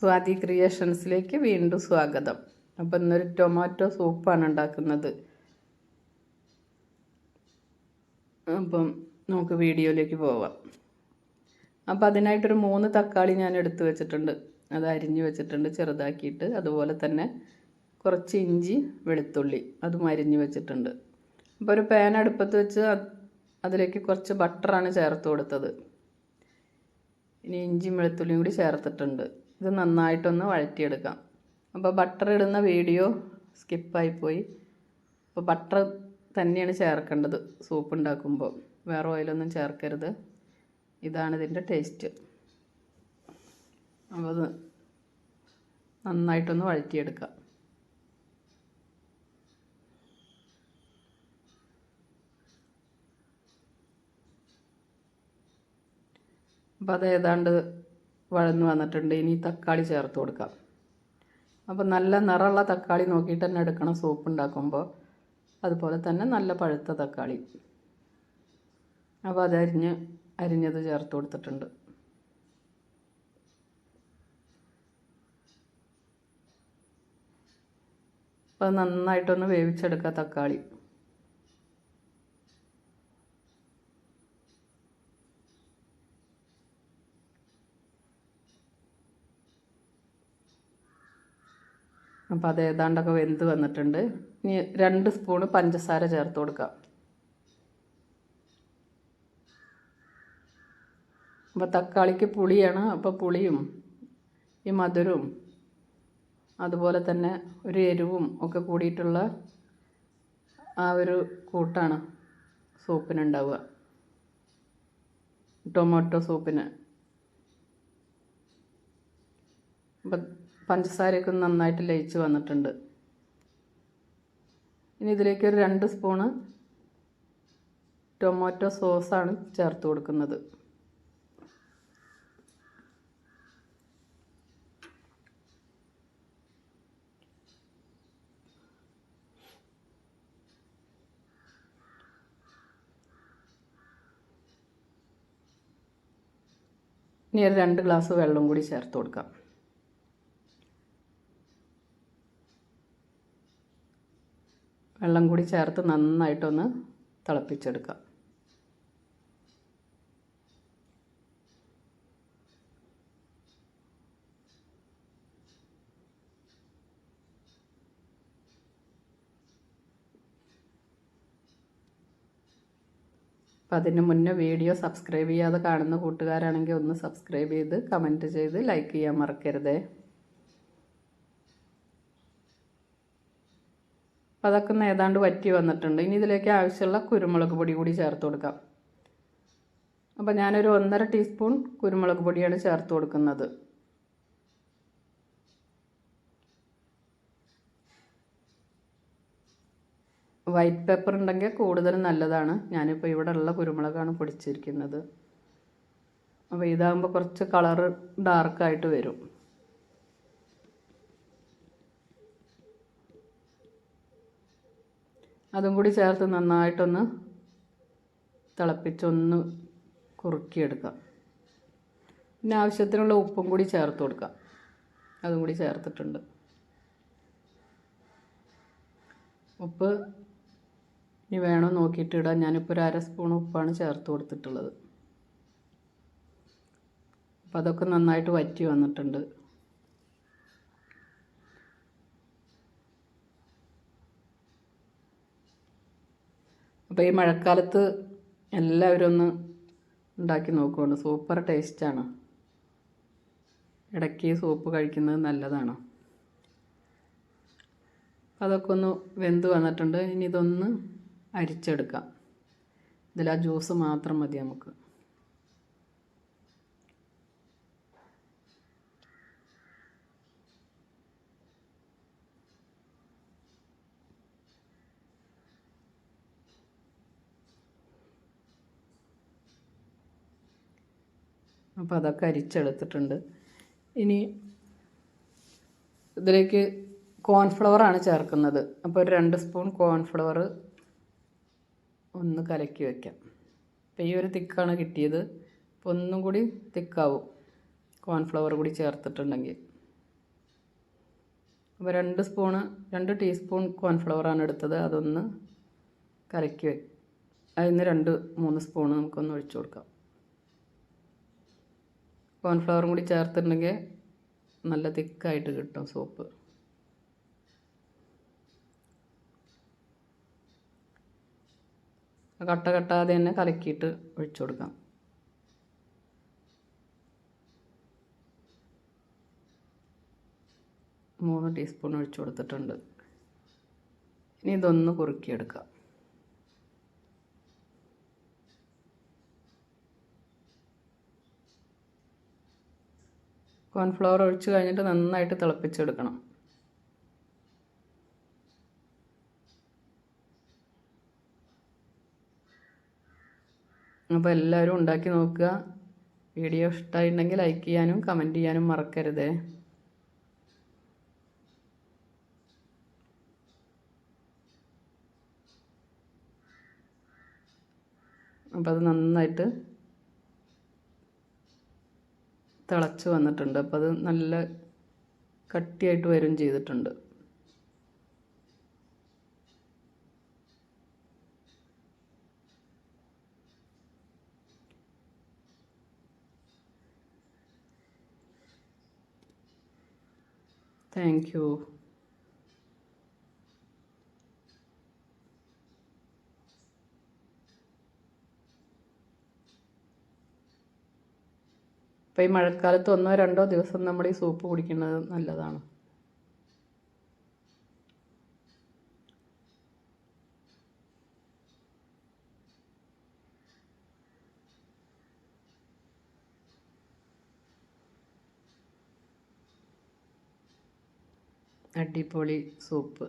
സ്വാതി ക്രിയേഷൻസിലേക്ക് വീണ്ടും സ്വാഗതം. അപ്പം ഇന്നൊരു ടൊമാറ്റോ സൂപ്പാണ് ഉണ്ടാക്കുന്നത്. അപ്പം നമുക്ക് വീഡിയോയിലേക്ക് പോവാം. അപ്പം അതിനായിട്ടൊരു മൂന്ന് തക്കാളി ഞാൻ എടുത്തു വെച്ചിട്ടുണ്ട്. അത് അരിഞ്ഞു വെച്ചിട്ടുണ്ട് ചെറുതാക്കിയിട്ട്. അതുപോലെ തന്നെ കുറച്ച് ഇഞ്ചി വെളുത്തുള്ളി അതും അരിഞ്ഞു വെച്ചിട്ടുണ്ട്. അപ്പോൾ ഒരു പാൻ അടുപ്പത്ത് വെച്ച് അതിലേക്ക് കുറച്ച് ബട്ടറാണ് ചേർത്ത് കൊടുത്തത്. ഇനി ഇഞ്ചിയും വെളുത്തുള്ളിയും കൂടി ചേർത്തിട്ടുണ്ട്. ഇത് നന്നായിട്ടൊന്ന് വഴറ്റിയെടുക്കാം. അപ്പോൾ ബട്ടർ ഇടുന്ന വീഡിയോ സ്കിപ്പായിപ്പോയി അപ്പോൾ ബട്ടർ തന്നെയാണ് ചേർക്കേണ്ടത് സൂപ്പ് ഉണ്ടാക്കുമ്പോൾ വേറെ ഓയിലൊന്നും ചേർക്കരുത്. ഇതാണ് ഇതിന്റെ ടേസ്റ്റ് അപ്പോൾ അത് നന്നായിട്ടൊന്ന് വഴറ്റിയെടുക്കാം. അപ്പോൾ അത് ഏതാണ്ട് വഴന്ന് വന്നിട്ടുണ്ട്. ഇനി തക്കാളി ചേർത്ത് കൊടുക്കാം. അപ്പോൾ നല്ല നിറമുള്ള തക്കാളി നോക്കിയിട്ട് തന്നെ എടുക്കണം സൂപ്പ് ഉണ്ടാക്കുമ്പോൾ. അതുപോലെ തന്നെ നല്ല പഴുത്ത തക്കാളി. അപ്പോൾ അതരിഞ്ഞ് അരിഞ്ഞത് ചേർത്ത് കൊടുത്തിട്ടുണ്ട്. അപ്പോൾ നന്നായിട്ടൊന്ന് വേവിച്ചെടുക്കുക തക്കാളി. അപ്പോൾ അത് ഏതാണ്ടൊക്കെ വെന്ത് വന്നിട്ടുണ്ട്. ഇനി രണ്ട് സ്പൂണ് പഞ്ചസാര ചേർത്ത് കൊടുക്കാം. അപ്പോൾ തക്കാളിക്ക് പുളിയാണ്. അപ്പോൾ പുളിയും ഈ മധുരവും അതുപോലെ തന്നെ ഒരു എരിവും ഒക്കെ കൂടിയിട്ടുള്ള ആ ഒരു കൂട്ടാണ് സൂപ്പിനുണ്ടാവുക ടൊമാറ്റോ സൂപ്പിന്. അപ്പം പഞ്ചസാരയൊക്കെ നന്നായിട്ട് ലയിച്ച് വന്നിട്ടുണ്ട്. ഇനി ഇതിലേക്ക് ഒരു രണ്ട് സ്പൂണ് ടൊമാറ്റോ സോസാണ് ചേർത്ത് കൊടുക്കുന്നത്. ഇനി ഒരു രണ്ട് ഗ്ലാസ് വെള്ളം കൂടി ചേർത്ത് കൊടുക്കാം. വെള്ളം കൂടി ചേർത്ത് നന്നായിട്ടൊന്ന് തിളപ്പിച്ചെടുക്കാം. അപ്പം അതിന് മുന്നേ വീഡിയോ സബ്സ്ക്രൈബ് ചെയ്യാതെ കാണുന്ന കൂട്ടുകാരാണെങ്കിൽ ഒന്ന് സബ്സ്ക്രൈബ് ചെയ്ത് കമന്റ് ചെയ്ത് ലൈക്ക് ചെയ്യാൻ മറക്കരുതേ. അപ്പം അതൊക്കെ ഒന്ന് ഏതാണ്ട് വറ്റി വന്നിട്ടുണ്ട്. ഇനി ഇതിലേക്ക് ആവശ്യമുള്ള കുരുമുളക് പൊടി കൂടി ചേർത്ത് കൊടുക്കാം. അപ്പോൾ ഞാനൊരു ഒന്നര ടീസ്പൂൺ കുരുമുളക് പൊടിയാണ് ചേർത്ത് കൊടുക്കുന്നത്. വൈറ്റ് പേപ്പർ ഉണ്ടെങ്കിൽ കൂടുതൽ നല്ലതാണ്. ഞാനിപ്പോൾ ഇവിടെ ഉള്ള കുരുമുളകാണ് പൊടിച്ചിരിക്കുന്നത്. അപ്പോൾ ഇതാകുമ്പോൾ കുറച്ച് കളറ് ഡാർക്കായിട്ട് വരും. അതും കൂടി ചേർത്ത് നന്നായിട്ടൊന്ന് തിളപ്പിച്ചൊന്ന് കുറുക്കിയെടുക്കാം. പിന്നെ ആവശ്യത്തിനുള്ള ഉപ്പും കൂടി ചേർത്ത് കൊടുക്കാം. അതും കൂടി ചേർത്തിട്ടുണ്ട്. ഉപ്പ് ഇനി വേണോ നോക്കിയിട്ട് ഇടാം ഞാനിപ്പോൾ ഒരു അര സ്പൂൺ ഉപ്പാണ് ചേർത്ത് കൊടുത്തിട്ടുള്ളത്. അപ്പം അതൊക്കെ നന്നായിട്ട് വറ്റി വന്നിട്ടുണ്ട്. അപ്പോൾ ഈ മഴക്കാലത്ത് എല്ലാവരും ഒന്ന് ഉണ്ടാക്കി നോക്കുകയാണ് സൂപ്പർ ടേസ്റ്റാണ് ഇടയ്ക്ക് സൂപ്പ് കഴിക്കുന്നത് നല്ലതാണ്. അതൊക്കെ ഒന്ന് വെന്ത് വന്നിട്ടുണ്ട്. ഇനി ഇതൊന്ന് അരിച്ചെടുക്കാം. ഇതിൽ ആ ജ്യൂസ് മാത്രം മതി നമുക്ക്. അപ്പോൾ അതൊക്കെ അരിച്ചെടുത്തിട്ടുണ്ട്. ഇനി ഇതിലേക്ക് കോൺഫ്ലവറാണ് ചേർക്കുന്നത്. അപ്പോൾ ഒരു രണ്ട് സ്പൂൺ കോൺഫ്ലവർ ഒന്ന് കലക്കി വയ്ക്കാം അപ്പോൾ ഈ ഒരു തിക്കാണ് കിട്ടിയത്. അപ്പോൾ ഒന്നും കൂടി തിക്കാവും കോൺഫ്ലവർ കൂടി ചേർത്തിട്ടുണ്ടെങ്കിൽ. അപ്പോൾ രണ്ട് സ്പൂണ് രണ്ട് ടീസ്പൂൺ കോൺഫ്ലവറാണ് എടുത്തത്. അതൊന്ന് കലക്കി വെ അതിന് രണ്ട് മൂന്ന് സ്പൂണ് നമുക്കൊന്ന് ഒഴിച്ചു കൊടുക്കാം. കോൺഫ്ലവറും കൂടി ചേർത്തിട്ടുണ്ടെങ്കിൽ നല്ല തിക്കായിട്ട് കിട്ടും സോപ്പ്. കട്ട കട്ടാതെ തന്നെ കലക്കിയിട്ട് ഒഴിച്ചു കൊടുക്കാം. മൂന്ന് ടീസ്പൂൺ ഒഴിച്ചു കൊടുത്തിട്ടുണ്ട്. ഇനി ഇതൊന്ന് കുറുക്കിയെടുക്കാം. കോൺഫ്ലവർ ഒഴിച്ച് കഴിഞ്ഞിട്ട് നന്നായിട്ട് തിളപ്പിച്ചെടുക്കണം. അപ്പോൾ എല്ലാവരും ഉണ്ടാക്കി നോക്കുക. വീഡിയോ ഇഷ്ടമായിട്ടുണ്ടെങ്കിൽ ലൈക്ക് ചെയ്യാനും കമന്റ് ചെയ്യാനും മറക്കരുത്. അപ്പോൾ അത് നന്നായിട്ട് തിളച്ച് വന്നിട്ടുണ്ട്. അപ്പോൾ അത് നല്ല കട്ടിയായിട്ട് വരും ചെയ്തിട്ടുണ്ട്. താങ്ക് യു ഇപ്പോൾ ഈ മഴക്കാലത്ത് ഒന്നോ രണ്ടോ ദിവസം നമ്മൾ ഈ സൂപ്പ് കുടിക്കുന്നത് നല്ലതാണ്. അടിപൊളി സൂപ്പ്.